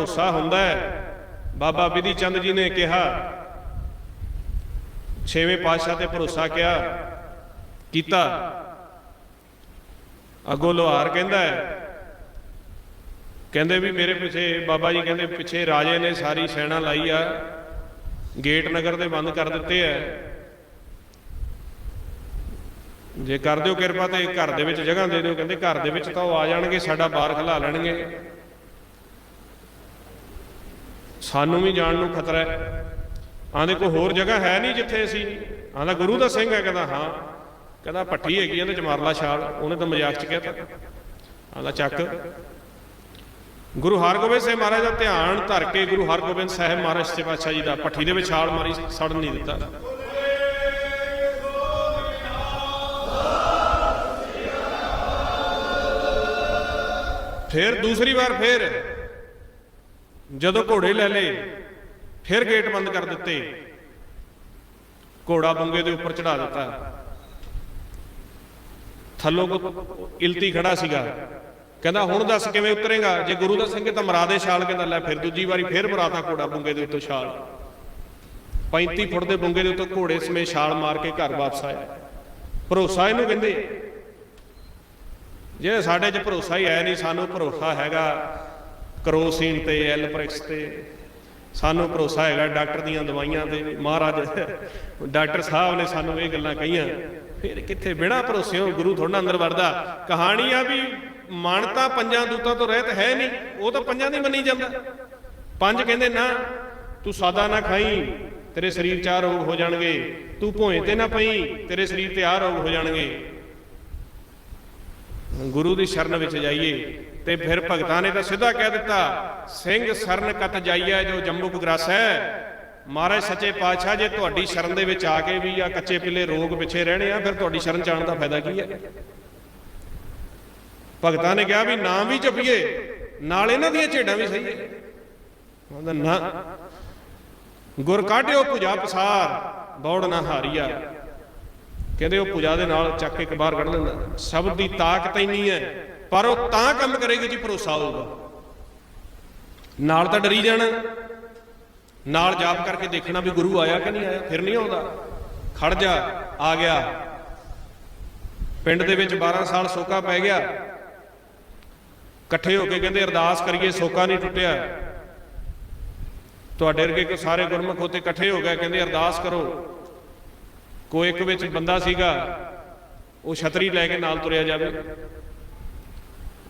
ਭਰੋਸਾ ਹੁੰਦਾ ਹੈ। ਬਾਬਾ ਬਿਧੀ ਚੰਦ ਜੀ ਨੇ ਕਿਹਾ, ਛੇਵੇਂ ਪਾਤਸ਼ਾਹ ਤੇ ਭਰੋਸਾ ਕਿਹਾ ਕੀਤਾ। ਅਗੋ ਲੋਹਾਰ ਕਹਿੰਦਾ ਹੈ। ਕਹਿੰਦੇ ਵੀ ਮੇਰੇ ਪਿੱਛੇ, ਬਾਬਾ ਜੀ ਕਹਿੰਦੇ ਪਿੱਛੇ ਰਾਜੇ ਨੇ ਸਾਰੀ ਸੈਨਾ ਲਾਈ ਆ। ਗੇਟ ਨਗਰ ਦੇ ਬੰਦ ਕਰ ਦਿੱਤੇ ਐ ਜੇ ਕਰ ਦਿਓ ਕਿਰਪਾ ਤੇ ਘਰ ਦੇ ਵਿੱਚ ਜਗ੍ਹਾ ਦੇ ਦਿਓ। ਕਹਿੰਦੇ ਘਰ ਦੇ ਵਿੱਚ ਤਾਂ ਉਹ ਆ ਜਾਣਗੇ, ਸਾਡਾ ਬਾਹਰ ਖਲਾ ਲੈਣਗੇ। ਸਾਨੂੰ ਵੀ ਜਾਣ ਨੂੰ ਖਤਰਾ ਹੈ। ਆਂਦੇ ਕੋਈ ਹੋਰ ਜਗ੍ਹਾ ਹੈ ਨਹੀਂ ਜਿੱਥੇ ਅਸੀਂ ਆਂਦਾ ਗੁਰੂ ਦਾ ਸਿੰਘ ਹੈ ਕਹਿੰਦਾ, ਹਾਂ। ਕਹਿੰਦਾ ਪੱਠੀ ਹੈਗੀ ਇਹਦੇ ਚ ਛਾਲ। ਉਹਨੇ ਤਾਂ ਮਜ਼ਾਕ ਚ ਕਹਿਤਾ ਆਂਦਾ ਚੱਕ। ਗੁਰੂ ਹਰਗੋਬਿੰਦ ਸਾਹਿਬ ਮਹਾਰਾਜ ਦਾ ਧਿਆਨ ਧਰ ਕੇ ਗੁਰੂ ਹਰਗੋਬਿੰਦ ਸਾਹਿਬ ਮਹਾਰਾਜ ਸੱਚੇ ਪਾਤਸ਼ਾਹ ਜੀ ਦਾ ਪੱਠੀ ਦੇ ਵਿੱਚ ਛਾਲ ਮਾਰੀ, ਸੜਨ ਨਹੀਂ ਦਿੱਤਾ। ਫਿਰ ਦੂਸਰੀ ਵਾਰ ਫਿਰ ਜਦੋਂ ਘੋੜੇ ਲੈ ਲਏ, ਫਿਰ ਗੇਟ ਬੰਦ ਕਰ ਦਿੱਤੇ। ਘੋੜਾ ਬੰਗੇ ਦੇ ਉੱਪਰ ਚੜਾ ਦਿੱਤਾ। ਥੱਲੋਂ ਕੋ ਇਲਤੀ ਖੜਾ ਸੀਗਾ। ਕਹਿੰਦਾ, ਹੁਣ ਦੱਸ ਕਿਵੇਂ ਉਤਰੇਗਾ? ਜੇ ਗੁਰੂ ਦਾ ਸਿੰਘ ਤਾਂ ਮਰਾ ਦੇ ਛਾਲ ਕਹਿੰਦਾ ਲੈ, ਫਿਰ ਦੂਜੀ ਵਾਰੀ ਫਿਰ ਮਰਾਤਾ ਘੋੜਾ ਬੰਗੇ ਦੇ ਉੱਤੋਂ ਛਾਲ। 35 ਫੁੱਟ ਦੇ ਬੰਗੇ ਦੇ ਉੱਤੋਂ ਘੋੜੇ ਸਮੇਂ ਛਾਲ ਮਾਰ ਕੇ ਘਰ ਵਾਪਸ ਆਇਆ ਭਰੋਸਾ ਇਹਨੂੰ ਕਹਿੰਦੇ ਜੇ ਸਾਡੇ 'ਚ ਭਰੋਸਾ ਹੀ ਹੈ ਨਹੀਂ, ਸਾਨੂੰ ਭਰੋਸਾ ਹੈਗਾ ਕਰੋਸੀਨ ਤੇ, ਐਲਪ੍ਰਿਕਸ ਤੇ। ਸਾਨੂੰ ਭਰੋਸਾ ਹੈਗਾ ਡਾਕਟਰ ਦੀਆਂ ਦਵਾਈਆਂ ਤੇ ਮਹਾਰਾਜ, ਡਾਕਟਰ ਸਾਹਿਬ ਨੇ ਸਾਨੂੰ ਇਹ ਗੱਲਾਂ ਕਹੀਆਂ। ਫਿਰ ਕਿੱਥੇ ਬਿਨਾ ਭਰੋਸਿਓ ਗੁਰੂ ਥੋੜਾ ਅੰਦਰ ਵੜਦਾ। ਕਹਾਣੀ ਆ ਵੀ ਮਨ ਪੰਜਾਂ ਦੂਤਾਂ ਤੋਂ ਰਹਿਤ ਹੈ ਨਹੀਂ। ਉਹ ਤਾਂ ਪੰਜਾਂ ਦੀ ਮੰਨੀ ਜਾਂਦਾ। ਪੰਜ ਕਹਿੰਦੇ, ਨਾ, ਤੂੰ ਸਾਦਾ ਨਾ ਖਾਈ, ਤੇਰੇ ਸਰੀਰ 'ਚ ਆਹ ਰੋਗ ਹੋ ਜਾਣਗੇ। ਤੂੰ ਭੋਏ ਤੇ ਨਾ ਪਈ, ਤੇਰੇ ਸਰੀਰ ਤੇ ਆਹ ਰੋਗ ਹੋ ਜਾਣਗੇ। ਗੁਰੂ ਦੀ ਸ਼ਰਨ ਵਿੱਚ ਜਾਈਏ। ਤੇ ਫਿਰ ਭਗਤਾਂ ਨੇ ਤਾਂ ਸਿੱਧਾ ਕਹਿ ਦਿੱਤਾ, ਸਿੰਘ ਸਰਨ ਕਤ ਜਾਈਐ ਜੋ ਜੰਮੂ ਗ੍ਰਸ ਹੈ ਮਹਾਰਾਜ ਸੱਚੇ ਪਾਤਸ਼ਾਹ, ਜੇ ਤੁਹਾਡੀ ਸ਼ਰਨ ਦੇ ਵਿੱਚ ਆ ਕੇ ਵੀ ਆ ਕੱਚੇ ਪਿੱਲੇ ਰੋਗ ਪਿੱਛੇ ਰਹਿਣੇ ਆ, ਫਿਰ ਤੁਹਾਡੀ ਸ਼ਰਨ ਚਾਣ ਦਾ ਫਾਇਦਾ ਕੀ ਹੈ? ਭਗਤਾਂ ਨੇ ਕਿਹਾ ਵੀ ਨਾਮ ਵੀ ਜਪੀਏ, ਨਾਲ ਇਹਨਾਂ ਦੀਆਂ ਝੇਡਾਂ ਵੀ ਸਹੀ ਕਹਿੰਦਾ ਨਾ, ਗੁਰ ਕਾਢਿਓ ਭੁਜਾ ਪਸਾਰ, ਬੌੜ ਨਾ ਹਾਰੀਆ। ਕਹਿੰਦੇ ਉਹ ਪੂਜਾ ਦੇ ਨਾਲ ਚੱਕ ਕੇ ਬਾਹਰ ਕੱਢ ਲੈਂਦਾ। ਸ਼ਬਦ ਦੀ ਤਾਕਤ ਇੰਨੀ ਹੈ ਪਰ ਉਹ ਤਾਂ ਕੰਮ ਕਰੇਗੀ ਜੀ, ਭਰੋਸਾ ਹੋਊਗਾ। ਨਾਲ ਤਾਂ ਡਰੀ ਜਾਣਾ। ਨਾਲ ਜਾਪ ਕਰਕੇ ਦੇਖਣਾ ਵੀ ਗੁਰੂ ਆਇਆ ਕਿ ਨਹੀਂ ਆਇਆ, ਫਿਰ ਨਹੀਂ ਆਉਂਦਾ। ਖੜ ਜਾ, ਆ ਗਿਆ। ਪਿੰਡ ਦੇ ਵਿੱਚ 12 ਸਾਲ ਸੋਕਾ ਪੈ ਗਿਆ। ਇਕੱਠੇ ਹੋ ਕੇ ਕਹਿੰਦੇ, ਅਰਦਾਸ ਕਰੀਏ, ਸੋਕਾ ਨਹੀਂ ਟੁੱਟਿਆ। ਤੁਹਾਡੇ ਵਰਗੇ ਕੋ ਸਾਰੇ ਗੁਰਮੁਖ ਹੋਤੇ ਇਕੱਠੇ ਹੋ ਗਏ, ਕਹਿੰਦੇ, ਅਰਦਾਸ ਕਰੋ। ਕੋਈ ਇੱਕ ਵਿੱਚ ਬੰਦਾ ਸੀਗਾ, ਉਹ ਛਤਰੀ ਲੈ ਕੇ ਨਾਲ ਤੁਰਿਆ ਜਾਵੇ।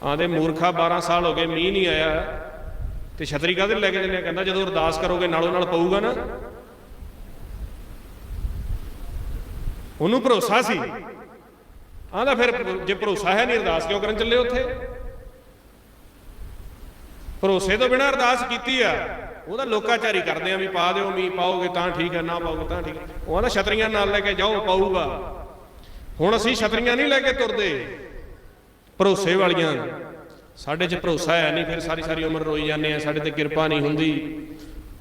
ਆਂਦੇ ਮੂਰਖਾ 12 ਸਾਲ ਹੋ ਗਏ, ਮੀਂਹ ਨਹੀਂ ਆਇਆ। ਤੇ ਛਤਰੀ ਕਾਹਦੇ ਲੈ ਕੇ ਚੱਲਿਆ ਕਹਿੰਦਾ ਜਦੋਂ ਅਰਦਾਸ ਕਰੋਗੇ ਨਾਲੋਂ ਨਾਲ ਪਊਗਾ ਨਾ। ਉਹਨੂੰ ਭਰੋਸਾ ਸੀ। ਆਂਦਾ ਫਿਰ ਜੇ ਭਰੋਸਾ ਹੈ ਨਹੀਂ, ਅਰਦਾਸ ਕਿਉਂ ਕਰਨ ਚੱਲੇ ਉੱਥੇ? ਭਰੋਸੇ ਤੋਂ ਬਿਨਾਂ ਅਰਦਾਸ ਕੀਤੀ ਆ। ਉਹਦਾ ਲੋਕਾਚਾਰੀ ਕਰਦੇ ਆ ਵੀ ਪਾ ਦਿਓ, ਮੀਂਹ ਪਾਓਗੇ ਤਾਂ ਠੀਕ ਹੈ ਨਾ ਪਾਓਗੇ ਤਾਂ ਠੀਕ ਹੈ ਉਹ ਆਂਦਾ ਛਤਰੀਆਂ ਨਾਲ ਲੈ ਕੇ ਜਾਓ, ਪਾਊਗਾ। ਹੁਣ ਅਸੀਂ ਛਤਰੀਆਂ ਨਹੀਂ ਲੈ ਕੇ ਤੁਰਦੇ। ਭਰੋਸੇ ਵਾਲੀਆਂ। ਸਾਡੇ 'ਚ ਭਰੋਸਾ ਹੈ ਨਹੀਂ, ਫਿਰ ਸਾਰੀ ਸਾਰੀ ਉਮਰ ਰੋਈ ਜਾਂਦੇ ਆ, ਸਾਡੇ ਤੇ ਕਿਰਪਾ ਨਹੀਂ ਹੁੰਦੀ।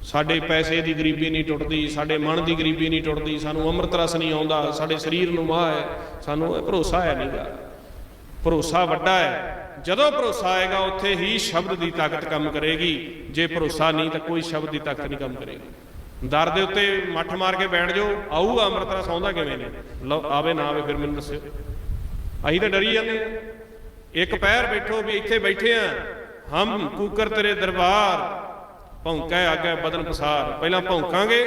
ਸਾਡੇ ਪੈਸੇ ਦੀ ਗਰੀਬੀ ਨਹੀਂ ਟੁੱਟਦੀ, ਸਾਡੇ ਮਨ ਦੀ ਗਰੀਬੀ ਨਹੀਂ ਟੁੱਟਦੀ, ਸਾਨੂੰ ਅੰਮ੍ਰਿਤ ਰਸ ਨਹੀਂ ਆਉਂਦਾ, ਸਾਡੇ ਸਰੀਰ ਨੂੰ ਮਾਹ ਹੈ, ਸਾਨੂੰ ਇਹ ਭਰੋਸਾ ਹੈ ਨਹੀਂਗਾ ਭਰੋਸਾ ਵੱਡਾ ਹੈ। ਜਦੋਂ ਭਰੋਸਾ ਆਏਗਾ, ਉੱਥੇ ਹੀ ਸ਼ਬਦ ਦੀ ਤਾਕਤ ਕੰਮ ਕਰੇਗੀ। ਜੇ ਭਰੋਸਾ ਨਹੀਂ, ਤਾਂ ਕੋਈ ਸ਼ਬਦ ਦੀ ਤਾਕਤ ਨਹੀਂ ਕੰਮ ਕਰੇਗੀ। ਦਰ ਦੇ ਉੱਤੇ ਮੱਠ ਮਾਰ ਕੇ ਬੈਠ ਜਾਓ, ਆਊਗਾ ਅੰਮ੍ਰਿਤ ਰਸ ਆਉਂਦਾ ਕਿਵੇਂ ਨੇ? ਲਓ, ਆਵੇ ਨਾ ਆਵੇ, ਫਿਰ ਮੈਨੂੰ ਦੱਸਿਓ। ਅਸੀਂ ਤਾਂ ਡਰੀ ਜਾਂਦੇ ਆ। ਇੱਕ ਪੈਰ ਬੈਠੋ, ਵੀ ਇੱਥੇ ਬੈਠੇ ਆ। ਹਮ ਕੂਕਰ ਤੇਰੇ ਦਰਬਾਰ, ਭੌਂਕੈ ਆਗੇ ਬਦਨ ਪਸਾਰ। ਪਹਿਲਾਂ ਭੌਂਕਾਂਗੇ,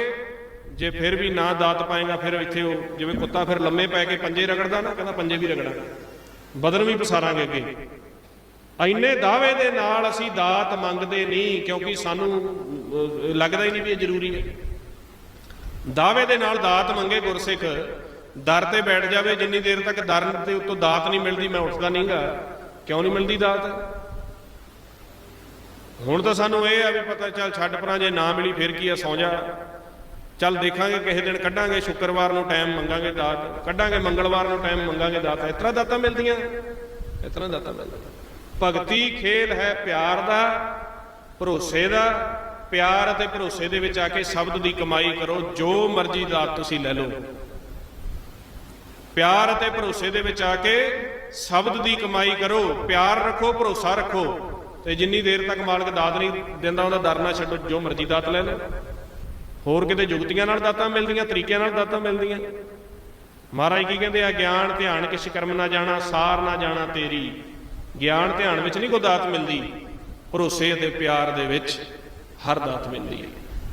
ਜੇ ਫਿਰ ਵੀ ਨਾ ਦਾਤ ਪਾਏਗਾ, ਫਿਰ ਇੱਥੇ ਉਹ ਜਿਵੇਂ ਕੁੱਤਾ ਫਿਰ ਲੰਮੇ ਪੈ ਕੇ ਪੰਜੇ ਰਗੜਦਾ ਨਾ, ਕਹਿੰਦਾ ਪੰਜੇ ਵੀ ਰਗੜਾਂਗੇ ਬਦਨ ਵੀ ਪਸਾਰਾਂਗੇ ਅੱਗੇ। ਇੰਨੇ ਦਾਅਵੇ ਦੇ ਨਾਲ ਅਸੀਂ ਦਾਤ ਮੰਗਦੇ ਨਹੀਂ, ਕਿਉਂਕਿ ਸਾਨੂੰ ਲੱਗਦਾ ਹੀ ਨਹੀਂ ਵੀ ਇਹ ਜ਼ਰੂਰੀ ਹੈ। ਦਾਅਵੇ ਦੇ ਨਾਲ ਦਾਤ ਮੰਗੇ ਗੁਰਸਿੱਖ, ਦਰ ਤੇ ਬੈਠ ਜਾਵੇ, ਜਿੰਨੀ ਦੇਰ ਤੱਕ ਦਰ ਦੇ ਉੱਤੋਂ ਦਾਤ ਨਹੀਂ ਮਿਲਦੀ, ਮੈਂ ਉੱਠਦਾ ਨਹੀਂਗਾ ਕਿਉਂ ਨਹੀਂ ਮਿਲਦੀ ਦਾਤ? ਹੁਣ ਤਾਂ ਸਾਨੂੰ ਇਹ ਆ ਵੀ ਪਤਾ ਚੱਲ ਛੱਡ ਪਰਾਂ, ਜੇ ਨਾ ਮਿਲੀ ਫਿਰ ਕੀ ਆ, ਸੌਂ ਜਾ। ਚੱਲ ਦੇਖਾਂਗੇ, ਕਿਸੇ ਦਿਨ ਕੱਢਾਂਗੇ, ਸ਼ੁੱਕਰਵਾਰ ਨੂੰ ਟਾਈਮ ਮੰਗਾਂਗੇ ਦਾਤ। ਕੱਢਾਂਗੇ, ਮੰਗਲਵਾਰ ਨੂੰ ਟਾਈਮ ਮੰਗਾਂਗੇ ਦਾਤ। ਇਸ ਤਰ੍ਹਾਂ ਦਾਤਾਂ ਮਿਲਦੀਆਂ। ਇਸ ਤਰ੍ਹਾਂ ਦਾਤਾਂ ਮਿਲਦੀਆਂ। ਭਗਤੀ ਖੇਲ ਹੈ ਪਿਆਰ ਦਾ, ਭਰੋਸੇ ਦਾ। ਪਿਆਰ ਅਤੇ ਭਰੋਸੇ ਦੇ ਵਿੱਚ ਆ ਕੇ ਸ਼ਬਦ ਦੀ ਕਮਾਈ ਕਰੋ। ਜੋ ਮਰਜ਼ੀ ਦਾਤ ਤੁਸੀਂ ਲੈ ਲਓ। ਪਿਆਰ ਅਤੇ ਭਰੋਸੇ ਦੇ ਵਿੱਚ ਆ ਕੇ ਸ਼ਬਦ ਦੀ ਕਮਾਈ ਕਰੋ, ਪਿਆਰ ਰੱਖੋ, ਭਰੋਸਾ ਰੱਖੋ। ਤੇ ਜਿੰਨੀ ਦੇਰ ਤੱਕ ਮਾਲਕ ਦਾਤ ਨਹੀਂ ਦਿੰਦਾ, ਉਹਦਾ ਦਰ ਨਾ ਛੱਡੋ, ਜੋ ਮਰਜ਼ੀ ਦਾਤ ਲੈ ਲਓ। ਹੋਰ ਕਿਤੇ ਜੁਗਤੀਆਂ ਨਾਲ ਦਾਤਾਂ ਮਿਲਦੀਆਂ, ਤਰੀਕਿਆਂ ਨਾਲ ਦਾਤਾਂ ਮਿਲਦੀਆਂ। ਮਹਾਰਾਜ ਕੀ ਕਹਿੰਦੇ ਆ, ਗਿਆਨ, ਧਿਆਨ ਕਿਛ ਕਰਮ ਨਾ ਜਾਣਾ, ਸਾਰ ਨਾ ਜਾਣਾ ਤੇਰੀ। ਗਿਆਨ, ਧਿਆਨ ਵਿੱਚ ਨਹੀਂ ਕੋਈ ਦਾਤ ਮਿਲਦੀ। ਭਰੋਸੇ ਅਤੇ ਪਿਆਰ ਦੇ ਵਿੱਚ ਹਰ ਦਾਤ ਮਿਲਦੀ ਹੈ।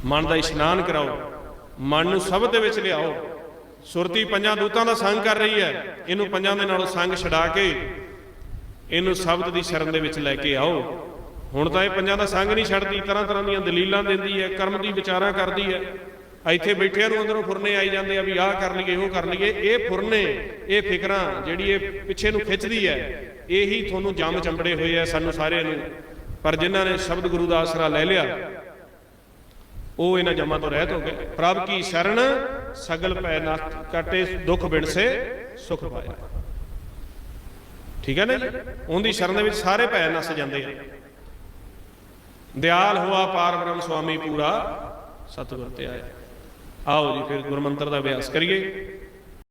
ਮਨ ਦਾ ਇਸ਼ਨਾਨ ਕਰਾਓ, ਮਨ ਨੂੰ ਸਬਦ ਦੇ ਵਿੱਚ ਲਿਆਓ। ਸੁਰਤੀ ਪੰਜਾਂ ਦੂਤਾਂ ਦਾ ਸੰਗ ਕਰ ਰਹੀ ਹੈ। ਇਹਨੂੰ ਪੰਜਾਂ ਦੇ ਨਾਲੋਂ ਸੰਗ ਛਡਾ ਕੇ ਇਹਨੂੰ ਸ਼ਬਦ ਦੀ ਸ਼ਰਨ ਦੇ ਵਿੱਚ ਲੈ ਕੇ ਆਓ। ਹੁਣ ਤਾਂ ਇਹ ਪੰਜਾਂ ਦਾ ਸੰਗ ਨਹੀਂ ਛੱਡਦੀ, ਤਰ੍ਹਾਂ ਤਰ੍ਹਾਂ ਦੀਆਂ ਦਲੀਲਾਂ ਦਿੰਦੀ ਹੈ, ਕਰਮ ਦੀ ਵਿਚਾਰਾਂ ਕਰਦੀ ਹੈ। ਇੱਥੇ ਬੈਠਿਆਂ ਨੂੰ ਅੰਦਰੋਂ ਫੁਰਨੇ ਆਈ ਜਾਂਦੇ ਆ ਵੀ ਆਹ ਕਰ ਲਈਏ, ਉਹ ਕਰ ਲਈਏ। ਇਹ ਫੁਰਨੇ, ਇਹ ਫਿਕਰਾਂ ਜਿਹੜੀ ਇਹ ਪਿੱਛੇ ਨੂੰ ਖਿੱਚਦੀ ਹੈ, ਇਹੀ ਤੁਹਾਨੂੰ ਜੰਮ ਚੰਬੜੇ ਹੋਏ ਆ ਸਾਨੂੰ ਸਾਰਿਆਂ ਨੂੰ। ਪਰ ਜਿਨ੍ਹਾਂ ਨੇ ਸ਼ਬਦ ਗੁਰੂ ਦਾ ਆਸਰਾ ਲੈ ਲਿਆ, ਉਹ ਇਹਨਾਂ ਜਮਾਂ ਤੋਂ ਰਹਿਤ ਹੋ ਗਏ। ਪ੍ਰਭ ਕੀ ਸ਼ਰਨ ਸਗਲ ਪੈ ਨਾ ਕਟੇ ਦੁੱਖ ਬਿਨਸੇ ਸੁਖ ਪਾਇਆ। ਠੀਕ ਹੈ ਨਾ ਜੀ? ਉਹਦੀ ਸ਼ਰਨ ਦੇ ਵਿੱਚ ਸਾਰੇ ਭੈ ਨਸ ਜਾਂਦੇ ਆ। ਦਿਆਲ ਹੋਆ ਪਾਰ ਬ੍ਰਹਮ ਸੁਆਮੀ ਪੂਰਾ ਸਤਿਗੁਰ ਤੇ ਆਇਆ। ਆਓ ਜੀ, ਫਿਰ ਗੁਰਮੰਤਰ ਦਾ ਅਭਿਆਸ ਕਰੀਏ।